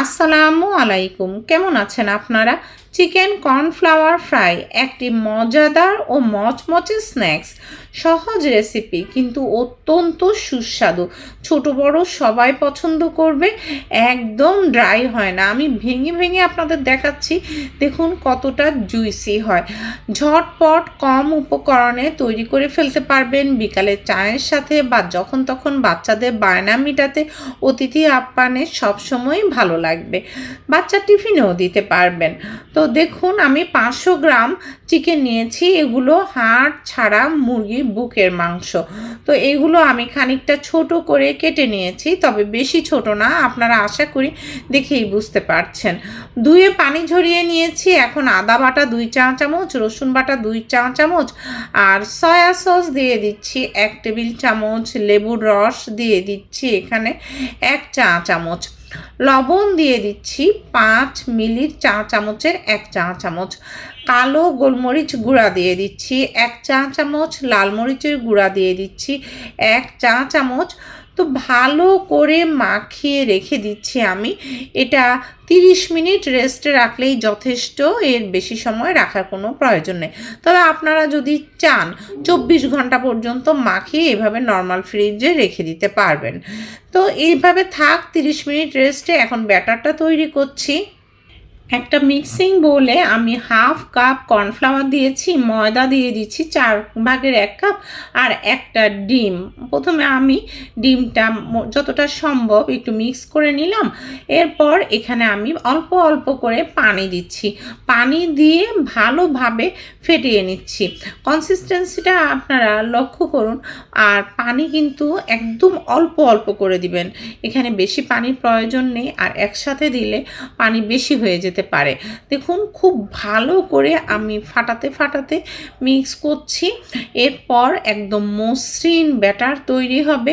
আসসালামু আলাইকুম। কেমন আছেন আপনারা? চিকেন কর্নফ্লাওয়ার ফ্রাই একটি মজাদার ও মচমচে স্ন্যাক্স সহজ রেসিপি কিন্তু অত্যন্ত সুস্বাদু। ছোট, বড় সবাই পছন্দ করবে, একদম ড্রাই হয় না। আমি ভেঙে ভেঙে আপনাদের দেখাচ্ছি, দেখুন কতটা জুইসি হয়। ঝটপট কম উপকরণে তৈরি করে ফেলতে পারবেন। বিকালে চায়ের সাথে বা যখন তখন বাচ্চাদের বায়না মিটাতে অতিথি আপ্যায়নে সবসময় ভালো লাগবে। বাচ্চা টিফিনেও দিতে পারবেন। তো দেখুন আমি পাঁচশো গ্রাম চিকেন নিয়েছি, এগুলো হাড় ছাড়া মুরগির বুকের মাংস। তো এগুলো আমি খানিকটা ছোট করে কেটে নিয়েছি, তবে বেশি ছোট না, আপনারা আশা করি দেখেই বুঝতে পারছেন। ধুয়ে পানি ঝরিয়ে নিয়েছি, এখন আদা বাটা দুই চা চামচ, রসুন বাটা দুই চা চামচ, আর সয়া সস দিয়ে দিচ্ছি এক টেবিল চামচ, লেবুর রস দিয়ে দিচ্ছি এখানে এক চা চামচ। লবণ দিয়ে দিচ্ছি পাঁচ মিলি চা চামচের এক চা চামচ। কালো গোলমরিচ গুঁড়া দিয়ে দিচ্ছি, এক চা চামচ লাল মরিচের গুঁড়া দিয়ে দিচ্ছি, এক চা চামচ তো ভালো করে মাখিয়ে রেখে দিচ্ছি আমি। এটা তিরিশ মিনিট রেস্টে রাখলেই যথেষ্ট, এর বেশি সময় রাখার কোনো প্রয়োজন নেই। তবে আপনারা যদি চান, চব্বিশ ঘণ্টা পর্যন্ত মাখিয়ে এভাবে নর্মাল ফ্রিজে রেখে দিতে পারবেন। তো এইভাবে থাক, তিরিশ মিনিট রেস্টে এখন ব্যাটারটা তৈরি করছি। একটা মিক্সিং বোলে আমি হাফ কাপ কর্নফ্লাওয়ার দিয়েছি, ময়দা দিয়ে দিচ্ছি, চার ভাগের এক কাপ আর একটা ডিম। প্রথমে আমি ডিমটা যতটা সম্ভব একটু মিক্স করে নিলাম। এরপর এখানে আমি অল্প অল্প করে পানি দিচ্ছি। পানি দিয়ে ভালোভাবে ফেটিয়ে নিচ্ছি। কনসিস্টেন্সিটা আপনারা লক্ষ্য করুন। আর পানি কিন্তু একদম অল্প অল্প করে দিবেন। এখানে বেশি পানির প্রয়োজন নেই। আর একসাথে দিলে পানি বেশি হয়ে যেতে পারে। দেখুন, খুব ভালো করে আমি ফাটাতে ফাটাতে মিক্স করছি। এরপর একদম মসৃণ ব্যাটার তৈরি হবে।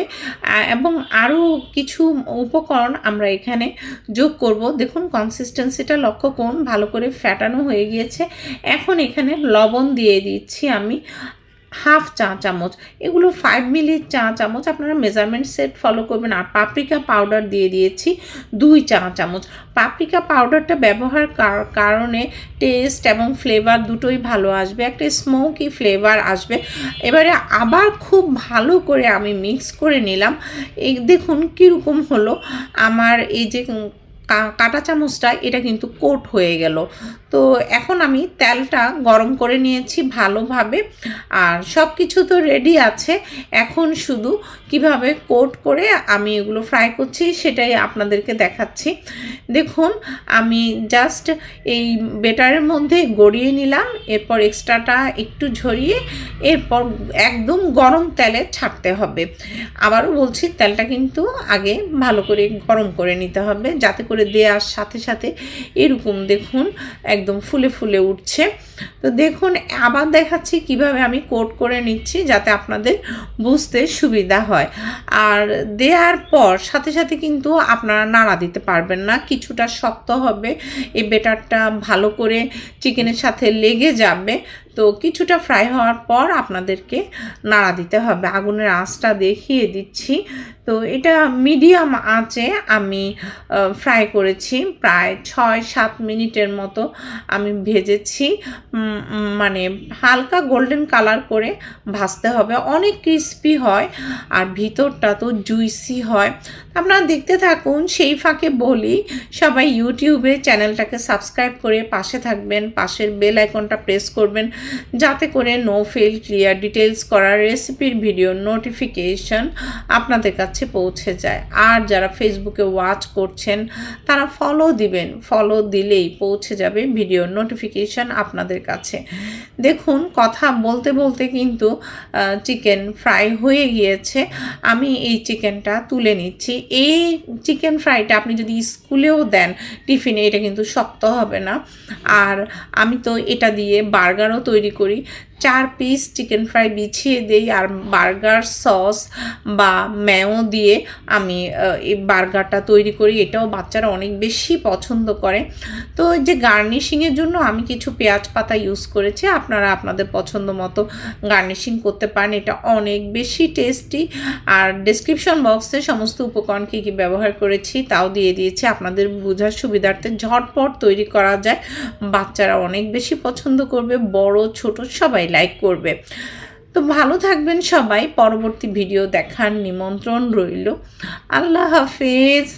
এবং আরও কিছু উপকরণ আমরা এখানে যোগ করব। দেখুন কনসিস্টেন্সিটা লক্ষ্য করুন, ভালো করে ফ্যাটানো হয়ে গিয়েছে। এখন এখানে লবণ দিয়ে দিচ্ছি আমি। হাফ চা চামচ, এগুলো ফাইভ মিলি চা চামচ আপনারা মেজারমেন্ট সেট ফলো করবেন। আর পাপরিকা পাউডার দিয়ে দিয়েছি দুই চা চামচ। পাপরিকা পাউডারটা ব্যবহার কার- কারণে টেস্ট এবং ফ্লেভার দুটোই ভালো আসবে, একটা স্মোকি ফ্লেভার আসবে। এবারে আবার খুব ভালো করে আমি মিক্স করে নিলাম। এই দেখুন কীরকম হলো। আমার এই যে কাঁটা চামচটা, এটা কিন্তু কোট হয়ে গেল। তো এখন আমি তেলটা গরম করে নিয়েছি ভালোভাবে। আর সব কিছু তো রেডি আছে। এখন শুধু কীভাবে কোট করে আমি এগুলো ফ্রাই করছি, সেটাই আপনাদেরকে দেখাচ্ছি। দেখুন, আমি জাস্ট এই বেটারের মধ্যে গড়িয়ে নিলাম। এরপর এক্সট্রাটা একটু ঝরিয়ে এরপর একদম গরম তেলে ছাড়তে হবে। আবারও বলছি, তেলটা কিন্তু আগে ভালো করে গরম করে নিতে হবে, যাতে করে দেওয়ার সাথে সাথে এরকম দেখুন একদম ফুলে ফুলে উঠছে। তো দেখুন, আবার দেখাচ্ছি কীভাবে আমি কোট করে নিচ্ছি, যাতে আপনাদের বুঝতে সুবিধা হয়। আর দেওয়ার পর সাথে সাথে কিন্তু আপনারা নাড়া দিতে পারবেন না, কিছুটা শক্ত হবে, এই বেটারটা ভালো করে চিকেনের সাথে লেগে যাবে। তো কিছুটা ফ্রাই হওয়ার পর আপনাদেরকে নাড়া দিতে হবে। আগুনের আঁচটা দেখিয়ে দিচ্ছি। তো এটা মিডিয়াম আঁচে আমি ফ্রাই করেছি। প্রায় ছয় সাত মিনিটের মতো আমি ভেজেছি। মানে হালকা গোল্ডেন কালার করে ভাজতে হবে। অনেক ক্রিস্পি হয় আর ভিতরটা তো জুইসি হয়। আপনারা দেখতে থাকুন, সেই ফাঁকে বলি, সবাই ইউটিউবে চ্যানেলটাকে সাবস্ক্রাইব করে পাশে থাকবেন, পাশের বেল আইকনটা প্রেস করবেন। যাতে করে নো ফেল ক্লিয়ার ডিটেলস করার রেসিপির ভিডিও নোটিফিকেশন আপনাদের কাছে পৌঁছে যায়। আর যারা ফেসবুকে ওয়াচ করছেন, তারা ফলো দিবেন। ফলো দিলেই পৌঁছে যাবে ভিডিও নোটিফিকেশন আপনাদের কাছে। দেখুন, কথা বলতে বলতে কিন্তু চিকেন ফ্রাই হয়ে গিয়েছে। আমি এই চিকেনটা তুলে নিচ্ছি। এই চিকেন ফ্রাইটা আপনি যদি স্কুলেও দেন, টিফিনে এটা কিন্তু শক্ত হবে না। আর আমি তো এটা দিয়ে বার্গারও তৈরি করি। চার পিস চিকেন ফ্রাই বিছিয়ে দেই আর বার্গার সস বা ম্যাও দিয়ে আমি এই বার্গারটা তৈরি করি। এটাও বাচ্চারা অনেক বেশি পছন্দ করে। তো যে গার্নিশিংয়ের জন্য আমি কিছু পেঁয়াজ পাতা ইউজ করেছি। আপনারা আপনাদের পছন্দ মতো গার্নিশিং করতে পারেন। এটা অনেক বেশি টেস্টি আর ডেসক্রিপশন বক্সে সমস্ত উপকরণ কী কী ব্যবহার করেছি তাও দিয়ে দিয়েছি। আপনাদের বোঝার সুবিধার্থে ঝটপট তৈরি করা যায়। বাচ্চারা অনেক বেশি পছন্দ করবে। বড়, ছোট, সবাই লাইক করবে। তো ভালো থাকবেন সবাই। পরবর্তী ভিডিও দেখার নিমন্ত্রণ রইল। আল্লাহ হাফেজ।